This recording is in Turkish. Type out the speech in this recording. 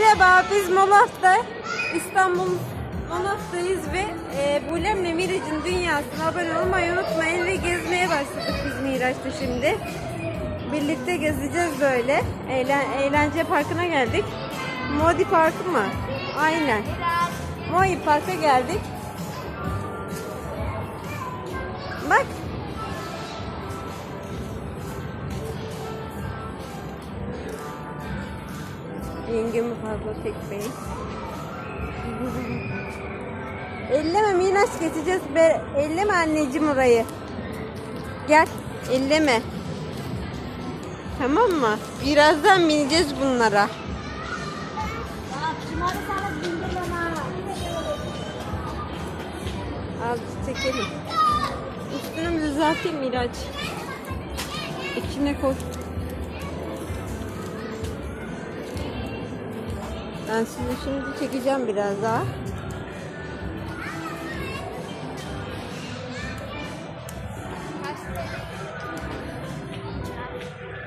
Merhaba, biz Molaf'ta İstanbul Molaf'tayız ve e, Bulem'le Miraç'ın dünyasına abone olmayı unutmayın ve gezmeye başladık biz Miraç'ta şimdi. Birlikte gezeceğiz böyle. Eğlen, eğlence parkına geldik. Modi Parkı mı? Aynen. Moi Park'a geldik. Bak. Yengemi fazla çekmeyin. elleme Miraç geçeceğiz. Be, elleme anneciğim orayı. Gel. Elleme. Tamam mı? Birazdan bineceğiz bunlara. Al çekelim. Üstünü düzelteyim Miraç. İçine koy. Ben sizi şimdi çekeceğim biraz daha.